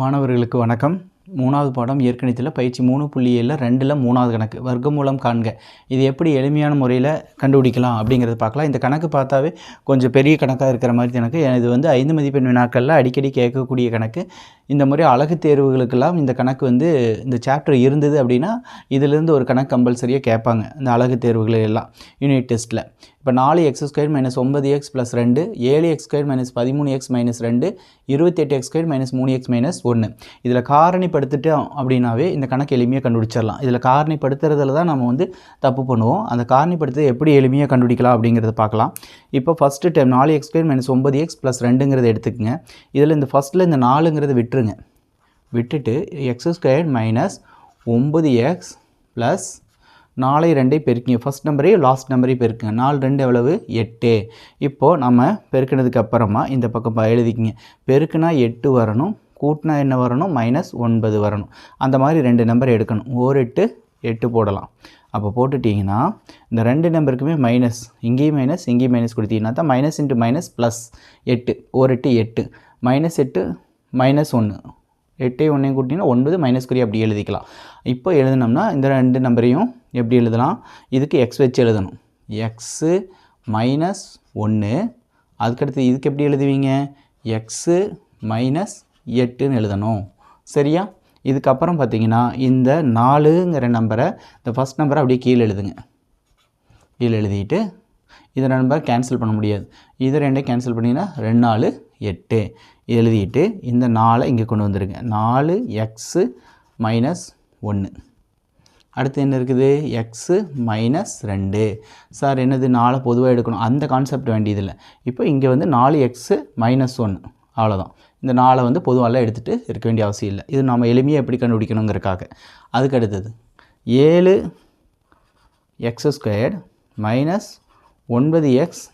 மாணவர்களுக்கு வணக்கம். மூணாவது பாடம் இயற்கணித்தில் பயிற்சி மூணு புள்ளி ஏழில் ரெண்டில் மூணாவது கணக்கு வர்க்கமூலம் காண்க. இது எப்படி எளிமையான முறையில் கண்டுபிடிக்கலாம் அப்படிங்கிறத பார்க்கலாம். இந்த கணக்கு பார்த்தாவே கொஞ்சம் பெரிய கணக்காக இருக்கிற மாதிரி எனக்கு இது வந்து ஐந்து மதிப்பெண் வினாக்களில் அடிக்கடி கேட்கக்கூடிய கணக்கு. இந்த முறை அழகு தேர்வுகளுக்கெல்லாம் இந்த கணக்கு வந்து இந்த சாப்டர் இருந்தது அப்படின்னா இதிலிருந்து ஒரு கணக்கு கம்பல்சரியாக கேட்பாங்க இந்த அழகு தேர்வுகள் எல்லாம். யூனிட் டெஸ்ட்டில் இப்போ நாலு எக்ஸ் ஸ்கொயர் மைனஸ் ஒன்பது எக்ஸ் ப்ளஸ் ரெண்டு ஏழு எக்ஸ் ஸ்கொயர் மைனஸ் பதிமூணு எக்ஸ் மைனஸ் ரெண்டு இருபத்தெட்டு எக்ஸ் ஸ்கொயர் மைனஸ் மூணு எக்ஸ் மைனஸ் ஒன்று இதில் காரணிப்படுத்திட்டோம் அப்படின்னாவே இந்த கணக்கு எளிமையாக கண்டுபிடிச்சிடலாம். இதில் காரணிப்படுத்துறதுல தான் நம்ம வந்து தப்பு பண்ணுவோம். அந்த காரணிப்படுத்த எப்படி எளிமையாக கண்டுபிடிக்கலாம் அப்படிங்கிறத பார்க்கலாம். இப்போ ஃபஸ்ட்டு டைம் நாலு எக்ஸ் ஸ்கொயர் மைனஸ் ஒன்பது எக்ஸ் ப்ளஸ் ரெண்டுங்கிறத எடுத்துக்கோங்க. இதில் இந்த ஃபஸ்ட்டில் இந்த நாலுங்கிறத விட்டுருங்க. விட்டுட்டு எக்ஸ் ஸ்கொயர் மைனஸ் ஒம்பது எக்ஸ் ப்ளஸ் நாளை ரெண்டை பெருக்கிங்க. ஃபஸ்ட் நம்பரையும் லாஸ்ட் நம்பரையும் பெருக்குங்க. நாலு ரெண்டு எவ்வளவு? எட்டு. இப்போது நம்ம பெருக்கினதுக்கு அப்புறமா இந்த பக்கம் எழுதிக்கிங்க. பெருக்குனா எட்டு வரணும். கூட்டினா என்ன வரணும்? மைனஸ் ஒன்பது வரணும். அந்த மாதிரி ரெண்டு நம்பர் எடுக்கணும். ஒரு எட்டு எட்டு போடலாம். அப்போ போட்டுட்டிங்கன்னா இந்த ரெண்டு நம்பருக்குமே மைனஸ் இங்கேயும் மைனஸ் இங்கேயும் மைனஸ் கொடுத்தீங்கன்னா தான் மைனஸ் இன்ட்டு மைனஸ் ப்ளஸ் எட்டு. ஒரு எட்டு எட்டு. மைனஸ் எட்டு மைனஸ் ஒன்று எட்டே ஒன்றையும் கூட்டிங்கன்னா ஒன்பது மைனஸ் குறி அப்படி எழுதிக்கலாம். இப்போ எழுதினோம்னா இந்த ரெண்டு நம்பரையும் எப்படி எழுதலாம்? இதுக்கு எக்ஸ் வச்சு எழுதணும். எக்ஸு மைனஸ் ஒன்று அதுக்கடுத்து இதுக்கு எப்படி எழுதுவீங்க? எக்ஸு மைனஸ் எட்டுன்னு எழுதணும். சரியா? இதுக்கப்புறம் பார்த்தீங்கன்னா இந்த நாலுங்கிற நம்பரை இந்த ஃபஸ்ட் நம்பரை அப்படியே கீழே எழுதுங்க. கீழே எழுதிட்டு இதை நம்பர் கேன்சல் பண்ண முடியாது. இதை ரெண்டையும் கேன்சல் பண்ணிங்கன்னா ரெண்டு நாலு எட்டு. எழுதிட்டு இந்த நாலை இங்கே கொண்டு வந்துருங்க. நாலு எக்ஸு மைனஸ் ஒன்று அடுத்து என்ன இருக்குது? எக்ஸு மைனஸ் ரெண்டு. சார் என்னது? நாளை பொதுவாக எடுக்கணும். அந்த கான்செப்ட் வேண்டியதில்லை. இப்போ இங்கே வந்து நாலு எக்ஸு மைனஸ் ஒன்று அவ்வளோதான் இந்த நாளை வந்து பொதுவாகலாம் எடுத்துகிட்டு இருக்க வேண்டிய அவசியம் இல்லை. இது நம்ம எளிமையாக எப்படி கண்டுபிடிக்கணுங்கிறக்காக அதுக்கு அடுத்தது ஏழு எக்ஸ் ஸ்கொயர்ட் மைனஸ் ஒன்பது எக்ஸ்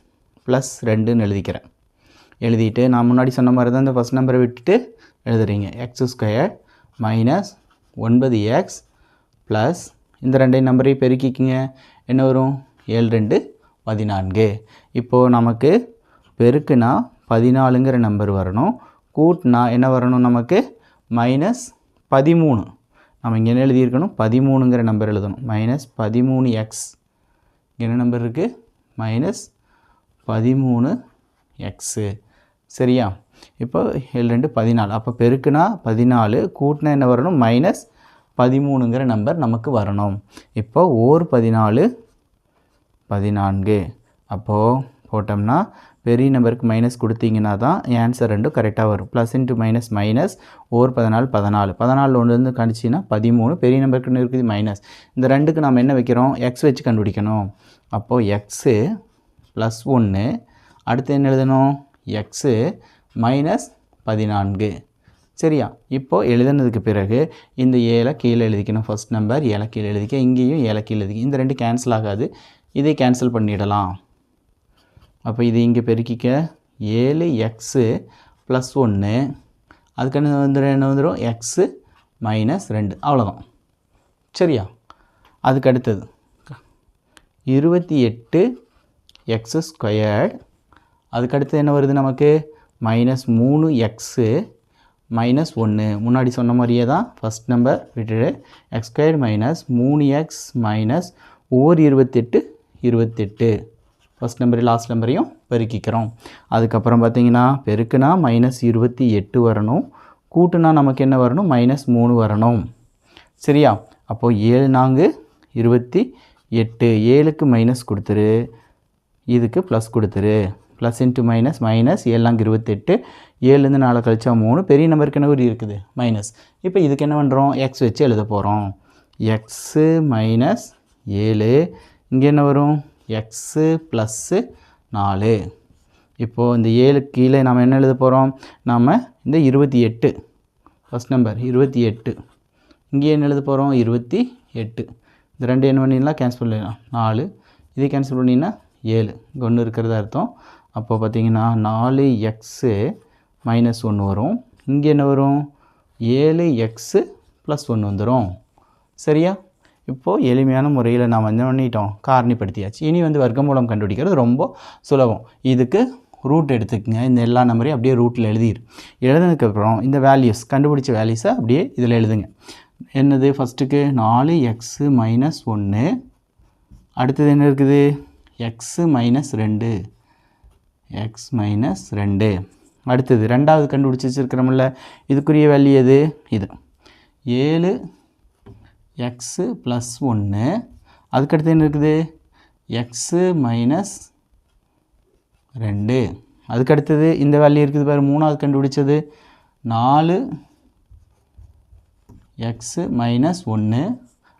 ப்ளஸ் ரெண்டுன்னு எழுதிக்கிறேன். எழுதிட்டு நான் முன்னாடி சொன்ன மாதிரி தான் இந்த ஃபஸ்ட் நம்பரை விட்டுட்டு எழுதுறீங்க. எக்ஸ் ஸ்கொயர் மைனஸ் ஒன்பது எக்ஸ் ப்ளஸ் இந்த ரெண்டையும் நம்பரையும் பெருக்கிக்கிங்க. என்ன வரும்? ஏழு ரெண்டு பதினான்கு. இப்போது நமக்கு பெருக்குனா பதினாலுங்கிற நம்பர் வரணும். கூட்டினா என்ன வரணும் நமக்கு? மைனஸ் பதிமூணு. நம்ம இங்கே என்ன எழுதியிருக்கணும்? பதிமூணுங்கிற நம்பர் எழுதணும். மைனஸ் பதிமூணு எக்ஸ் இங்கே என்ன நம்பர் இருக்குது மைனஸ் பதிமூணு எக்ஸு சரியா? இப்போ ஏழு ரெண்டு பதினாலு. அப்போ பெருக்குனா பதினாலு கூட்டினா என்ன வரணும்? மைனஸ் பதிமூணுங்கிற நம்பர் நமக்கு வரணும். இப்போ ஓர் பதினாலு பதினான்கு. அப்போது போட்டோம்னா பெரிய நம்பருக்கு மைனஸ் கொடுத்தீங்கன்னா தான் ஆன்சர் ரெண்டும் கரெக்டாக வரும். ப்ளஸ் இன்ட்டு மைனஸ் மைனஸ் ஓர் பதினாலு பதினாலு. பதினாலு ஒன்றுலேருந்து கணிச்சின்னா பதிமூணு. பெரிய நம்பருக்கு இருக்குது மைனஸ் இந்த ரெண்டுக்கு நம்ம என்ன வைக்கிறோம்? எக்ஸ் வச்சு கண்டுபிடிக்கணும். அப்போது எக்ஸு ப்ளஸ் ஒன்று அடுத்து என்ன எழுதணும்? எக்ஸு மைனஸ் பதினான்கு. சரியா? இப்போது எழுதுனதுக்கு பிறகு இந்த ஏழை கீழே எழுதிக்கணும். ஃபர்ஸ்ட் நம்பர் ஏழை கீழே எழுதிக்க. இங்கேயும் ஏழை கீழே எழுதிக்க. இந்த ரெண்டு கேன்சல் ஆகாது. இதை கேன்சல் பண்ணிடலாம். அப்போ இது இங்கே பெருக்கிக்க. ஏழு எக்ஸு ப்ளஸ் ஒன்று அதுக்கு வந்துடும் என்ன வந்துடும் எக்ஸு மைனஸ் ரெண்டு. அவ்வளோதான் சரியா? அதுக்கு அடுத்தது. இருபத்தி எட்டு எக்ஸு ஸ்கொயர்ட் அதுக்கடுத்து என்ன வருது நமக்கு? மைனஸ் மூணு எக்ஸு மைனஸ் ஒன்று முன்னாடி சொன்ன மாதிரியே தான் ஃபஸ்ட் நம்பர் விட்டுடு. எக்ஸ் ஸ்கொயர் மைனஸ் மூணு எக்ஸ் மைனஸ் ஓர் இருபத்தெட்டு இருபத்தெட்டு. ஃபஸ்ட் நம்பர் லாஸ்ட் நம்பரையும் பெருக்கிக்கிறோம். அதுக்கப்புறம் பார்த்தீங்கன்னா பெருக்குனா மைனஸ் இருபத்தி எட்டு வரணும். கூட்டுனா நமக்கு என்ன வரணும்? மைனஸ் மூணு வரணும். சரியா? அப்போது ஏழு நான்கு இருபத்தி எட்டு. ஏழுக்கு மைனஸ் கொடுத்துரு. இதுக்கு ப்ளஸ் கொடுத்துரு. ப்ளஸ் இன்ட்டு மைனஸ் மைனஸ் ஏழாங்க இருபத்தெட்டு ஏழுலேருந்து நாலு கழிச்சா மூணு. பெரிய நம்பருக்கு என்ன குறி இருக்குது? மைனஸ் இப்போ இதுக்கு என்ன பண்ணுறோம் எக்ஸ் வச்சு எழுத போகிறோம் எக்ஸு மைனஸ் ஏழு. இங்கே என்ன வரும்? எக்ஸு ப்ளஸ்ஸு நாலு. இப்போது இந்த ஏழு கீழே நம்ம என்ன எழுத போகிறோம் நாம் இந்த இருபத்தி எட்டு. ஃபஸ்ட் நம்பர் இருபத்தி எட்டு. இங்கே என்ன எழுத போகிறோம் இருபத்தி எட்டு. இந்த ரெண்டு என்ன பண்ணிடலாம்? கேன்சல் பண்ணிடலாம். நாலு. இதை கேன்சல் பண்ணிங்கன்னா ஏழு. இங்கே ஒன்று இருக்கிறதா அர்த்தம். அப்போ பார்த்தீங்கன்னா நாலு எக்ஸு மைனஸ் ஒன்று வரும். இங்கே என்ன வரும்? ஏழு எக்ஸு ப்ளஸ் ஒன்று வந்துடும் சரியா? இப்போது எளிமையான முறையில் நாம் என்ன பண்ணிட்டோம்? காரணிப்படுத்தியாச்சு. இனி வந்து வர்க்கமூலம் கண்டுபிடிக்கிறது ரொம்ப சுலபம். இதுக்கு ரூட் எடுத்துக்கங்க. இந்த எல்லா நம்பரையும் அப்படியே ரூட்டில் எழுதிடு எழுதுனதுக்கப்புறம் இந்த வேல்யூஸ் கண்டுபிடிச்ச வேல்யூஸை அப்படியே இதில் எழுதுங்க. என்னது? ஃபஸ்ட்டுக்கு நாலு எக்ஸு மைனஸ் ஒன்று அடுத்தது என்ன இருக்குது? எக்ஸு மைனஸ் ரெண்டு. எக்ஸ் மைனஸ் ரெண்டு. அடுத்தது ரெண்டாவது கண்டுபிடிச்சி வச்சுருக்கிறோம்ல இதுக்குரிய வேல்யூ எது? இது. ஏழு எக்ஸு ப்ளஸ் ஒன்று அதுக்கடுத்து என்ன இருக்குது? எக்ஸு மைனஸ் ரெண்டு. அதுக்கடுத்தது இந்த வேல்யூ இருக்குது பாரு மூணாவது கண்டுபிடிச்சது. நாலு எக்ஸு மைனஸ் ஒன்று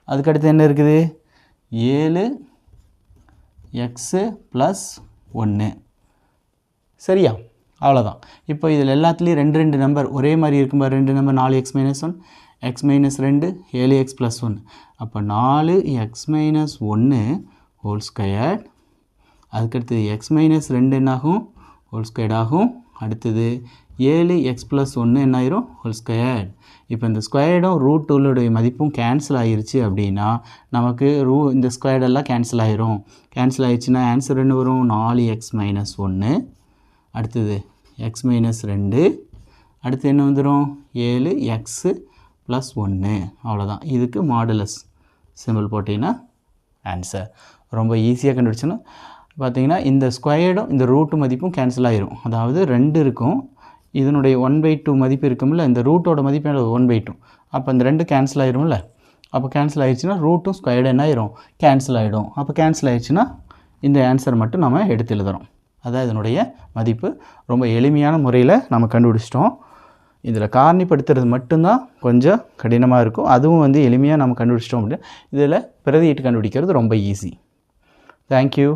அதுக்கடுத்து என்ன இருக்குது? ஏழு எக்ஸு ப்ளஸ் ஒன்று சரியா? அவ்வளோதான் இப்போ இதில் எல்லாத்துலேயும் ரெண்டு ரெண்டு நம்பர் ஒரே மாதிரி இருக்கும் ரெண்டு நம்பர் நாலு X minus one X minus ரெண்டு ஏழு எக்ஸ் ப்ளஸ் ஒன்று அப்போ நாலு எக்ஸ் மைனஸ் ஒன்று ஹோல் ஸ்கொயர் அதுக்கடுத்தது எக்ஸ் மைனஸ் ரெண்டு என்னாகும்? ஹோல் ஸ்கொயர்ட் ஆகும். அடுத்தது ஏழு எக்ஸ் ப்ளஸ் ஒன்று என்ன ஆயிரும் ஹோல் ஸ்கொயர்டு இப்போ இந்த ஸ்கொயர்டும் ரூட் டூலுடைய மதிப்பும் கேன்சல் ஆகிருச்சு அப்படின்னா நமக்கு ரூ இந்த ஸ்கொயர்டெல்லாம் கேன்சல் ஆயிரும். கேன்சல் ஆயிடுச்சுன்னா ஆன்சர் என்ன வரும்? நாலு எக்ஸ் மைனஸ் ஒன்று அடுத்தது எக்ஸ் மைனஸ் ரெண்டு. அடுத்து என்ன வந்துடும் ஏழு எக்ஸு ப்ளஸ் ஒன்று அவ்வளோதான் இதுக்கு மாடுலஸ் சிம்பிள் போட்டிங்கன்னா ஆன்சர் ரொம்ப ஈஸியாக கண்டுபிடிச்சோன்னா பார்த்தீங்கன்னா இந்த ஸ்கொயர்டும் இந்த ரூட்டு மதிப்பும் கேன்சல் ஆயிரும். அதாவது ரெண்டு இருக்கும். இதனுடைய ஒன் பை டூ மதிப்பு இருக்கும்ல இந்த ரூட்டோட மதிப்பு ஒன் பை டூ அப்போ இந்த ரெண்டு கேன்சல் ஆயிரும்ல? அப்போ கேன்சல் ஆயிடுச்சுன்னா ரூட்டும் ஸ்கொயர்டு என்ன ஆயிரும்? கேன்சல் ஆகிடும் அப்போ கேன்சல் ஆயிடுச்சுன்னா இந்த ஆன்சர் மட்டும் நம்ம எடுத்து எழுதுறோம். அதான் இதனுடைய மதிப்பு. ரொம்ப எளிமையான முறையில் நம்ம கண்டுபிடிச்சிட்டோம். இதில் காரணிப்படுத்துறது மட்டும்தான் கொஞ்சம் கடினமாக இருக்கும். அதுவும் வந்து எளிமையாக நம்ம கண்டுபிடிச்சிட்டோம் அப்படின்னா இதில் பிரதியிட்டு கண்டுபிடிக்கிறது ரொம்ப ஈஸி தேங்க்யூ